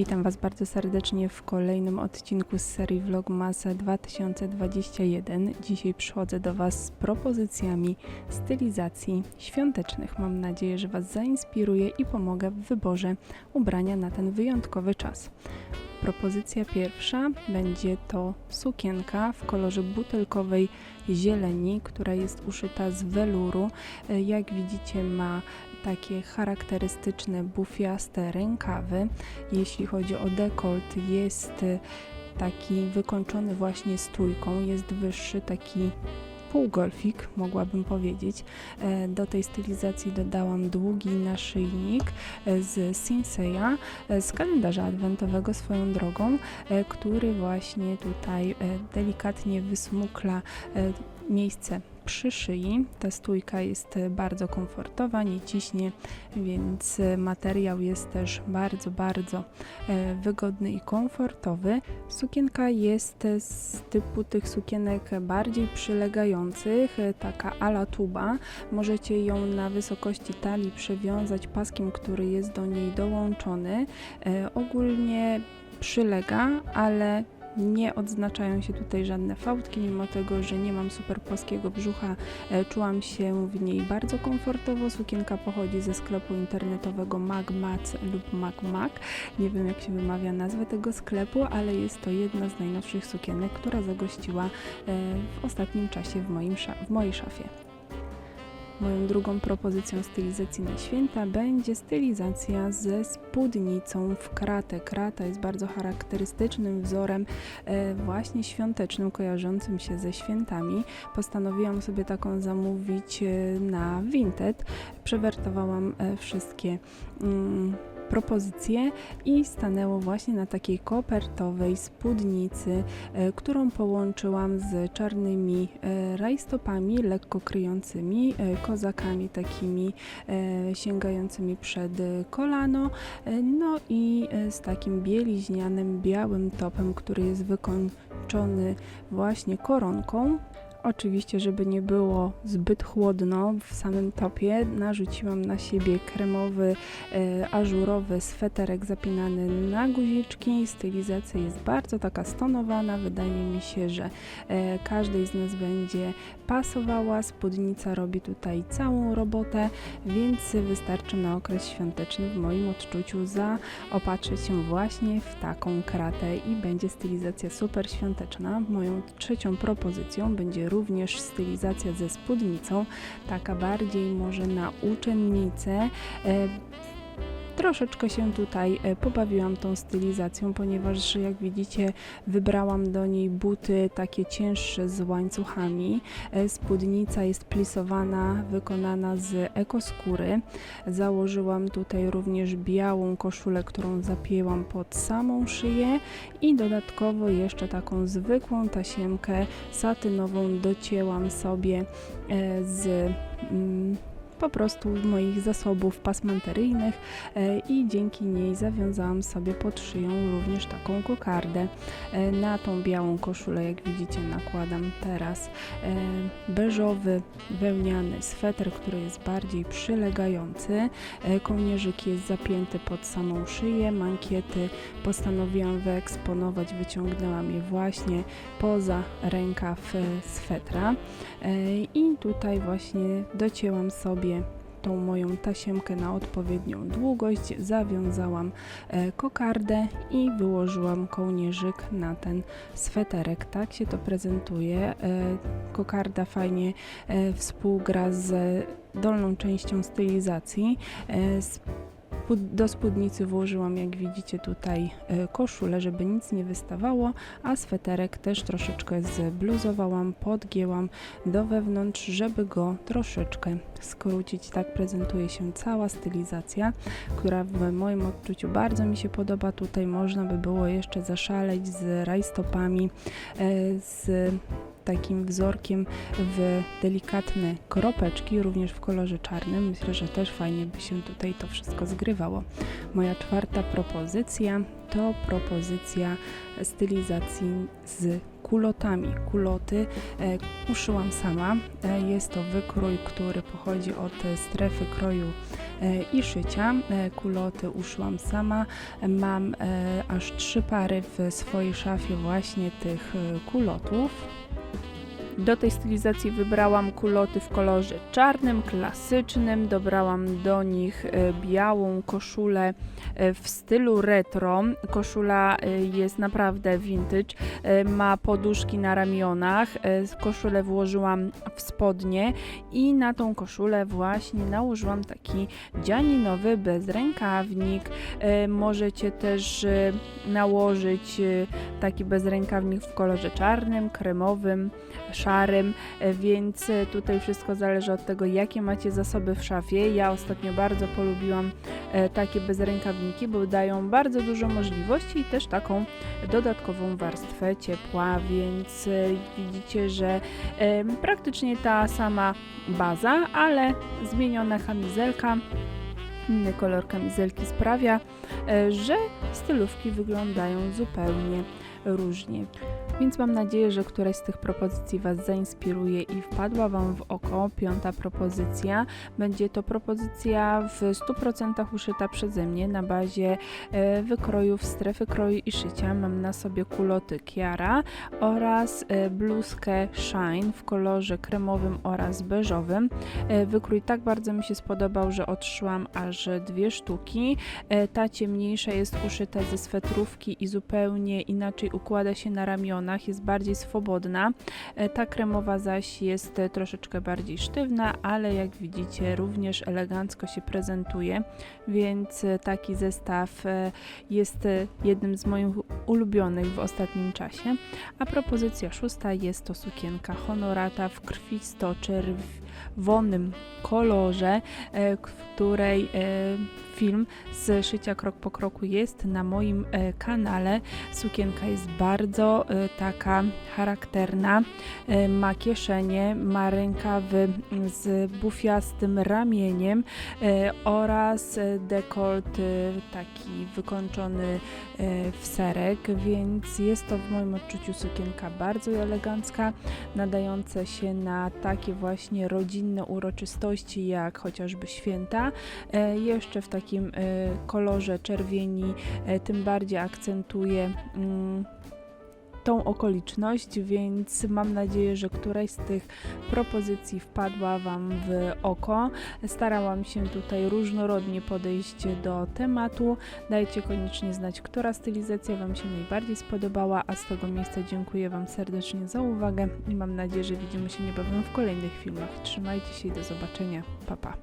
Witam Was bardzo serdecznie w kolejnym odcinku z serii Vlogmasa 2021. Dzisiaj przychodzę do Was z propozycjami stylizacji świątecznych. Mam nadzieję, że Was zainspiruję i pomogę w wyborze ubrania na ten wyjątkowy czas. Propozycja pierwsza będzie to sukienka w kolorze butelkowej zieleni, która jest uszyta z weluru. E, Jak widzicie ma takie charakterystyczne bufiaste rękawy. Jeśli chodzi o dekolt, jest y, taki wykończony właśnie stójką, jest wyższy, taki półgolfik, mogłabym powiedzieć. E, Do tej stylizacji dodałam długi naszyjnik e, z Sinseya, e, z kalendarza adwentowego swoją drogą, który właśnie tutaj delikatnie wysmukla miejsce przy szyi. Ta stójka jest e, bardzo komfortowa, nie ciśnie, więc e, materiał jest też bardzo, bardzo e, wygodny i komfortowy. Sukienka jest z typu tych sukienek bardziej przylegających, taka ala tuba. Możecie ją na wysokości talii przewiązać paskiem, który jest do niej dołączony. Ogólnie przylega, ale nie odznaczają się tutaj żadne fałdki, mimo tego, że nie mam super płaskiego brzucha, e, czułam się w niej bardzo komfortowo. Sukienka pochodzi ze sklepu internetowego MagMac lub MagMag. Nie wiem jak się wymawia nazwę tego sklepu, ale jest to jedna z najnowszych sukienek, która zagościła e, w ostatnim czasie w, moim w mojej szafie. Moją drugą propozycją stylizacji na święta będzie stylizacja ze spódnicą w kratę. Krata jest bardzo charakterystycznym wzorem e, właśnie świątecznym, kojarzącym się ze świętami. Postanowiłam sobie taką zamówić e, na Vinted. Przewertowałam e, wszystkie propozycje i stanęło właśnie na takiej kopertowej spódnicy, e, którą połączyłam z czarnymi e, rajstopami, lekko kryjącymi, e, kozakami takimi sięgającymi przed kolano, no i z takim bieliźnianym, białym topem, który jest wykończony właśnie koronką. Oczywiście, żeby nie było zbyt chłodno w samym topie, narzuciłam na siebie kremowy, e, ażurowy sweterek zapinany na guziczki. Stylizacja jest bardzo taka stonowana. Wydaje mi się, że e, każdej z nas będzie pasowała. Spódnica robi tutaj całą robotę, więc wystarczy na okres świąteczny w moim odczuciu zaopatrzyć się właśnie w taką kratę i będzie stylizacja super świąteczna. Moją trzecią propozycją będzie również stylizacja ze spódnicą, taka bardziej może na uczennicę. Troszeczkę się tutaj e, pobawiłam tą stylizacją, ponieważ jak widzicie wybrałam do niej buty takie cięższe z łańcuchami. E, Spódnica jest plisowana, wykonana z ekoskóry. Założyłam tutaj również białą koszulę, którą zapięłam pod samą szyję i dodatkowo jeszcze taką zwykłą tasiemkę satynową docięłam sobie e, z mm, po prostu z moich zasobów pasmanteryjnych e, i dzięki niej zawiązałam sobie pod szyją również taką kokardę. E, Na tą białą koszulę, jak widzicie, nakładam teraz e, beżowy, wełniany sweter, który jest bardziej przylegający. Kołnierzyk jest zapięty pod samą szyję, mankiety postanowiłam wyeksponować, wyciągnęłam je właśnie poza rękaw swetra i tutaj właśnie docięłam sobie tą moją tasiemkę na odpowiednią długość, zawiązałam e, kokardę i wyłożyłam kołnierzyk na ten sweterek. Tak się to prezentuje. E, Kokarda fajnie e, współgra z dolną częścią stylizacji. Do spódnicy włożyłam, jak widzicie tutaj, e, koszulę, żeby nic nie wystawało, a sweterek też troszeczkę zbluzowałam, podgięłam do wewnątrz, żeby go troszeczkę skrócić. Tak prezentuje się cała stylizacja, która w moim odczuciu bardzo mi się podoba. Tutaj można by było jeszcze zaszaleć z rajstopami, e, z takim wzorkiem w delikatne kropeczki, również w kolorze czarnym. Myślę, że też fajnie by się tutaj to wszystko zgrywało. Moja czwarta propozycja to propozycja stylizacji z kulotami. Kuloty e, uszyłam sama. E, jest to wykrój, który pochodzi od strefy kroju e, i szycia. E, Kuloty uszyłam sama. Mam e, aż trzy pary w swojej szafie właśnie tych kulotów. Do tej stylizacji wybrałam kuloty w kolorze czarnym, klasycznym. Dobrałam do nich e, białą koszulę e, w stylu retro. Koszula e, jest naprawdę vintage. Ma poduszki na ramionach. Koszulę włożyłam w spodnie i na tą koszulę właśnie nałożyłam taki dzianinowy bezrękawnik. Możecie też nałożyć taki bezrękawnik w kolorze czarnym, kremowym, szarym, e, więc e, tutaj wszystko zależy od tego, jakie macie zasoby w szafie. Ja ostatnio bardzo polubiłam e, takie bezrękawniki, bo dają bardzo dużo możliwości i też taką dodatkową warstwę ciepła, więc widzicie, że praktycznie ta sama baza, ale zmieniona kamizelka, inny kolor kamizelki sprawia, że stylówki wyglądają zupełnie różnie. Więc mam nadzieję, że któraś z tych propozycji Was zainspiruje i wpadła Wam w oko. Piąta propozycja będzie to propozycja w 100% uszyta przeze mnie na bazie e, wykrojów strefy kroju i szycia. Mam na sobie kuloty Kiara oraz e, bluzkę Shine w kolorze kremowym oraz beżowym. E, Wykrój tak bardzo mi się spodobał, że odszyłam aż dwie sztuki. Ta ciemniejsza jest uszyta ze swetrówki i zupełnie inaczej układa się na jest bardziej swobodna. E, Ta kremowa zaś jest e, troszeczkę bardziej sztywna, ale jak widzicie również elegancko się prezentuje, więc e, taki zestaw jest jednym z moich ulubionych w ostatnim czasie. A propozycja szósta jest to sukienka Honorata w krwisto-czerwonym kolorze, e, w której e, film z szycia krok po kroku jest na moim e, kanale. Sukienka jest bardzo taka charakterna, ma kieszenie, ma rękawy z bufiastym ramieniem oraz dekolt taki wykończony w serek, więc jest to w moim odczuciu sukienka bardzo elegancka, nadająca się na takie właśnie rodzinne uroczystości jak chociażby święta. E, Jeszcze w takim e, kolorze czerwieni e, tym bardziej akcentuje mm, tą okoliczność, więc mam nadzieję, że któraś z tych propozycji wpadła Wam w oko. Starałam się tutaj różnorodnie podejść do tematu. Dajcie koniecznie znać, która stylizacja Wam się najbardziej spodobała, a z tego miejsca dziękuję Wam serdecznie za uwagę i mam nadzieję, że widzimy się niebawem w kolejnych filmach. Trzymajcie się i do zobaczenia. Pa, pa.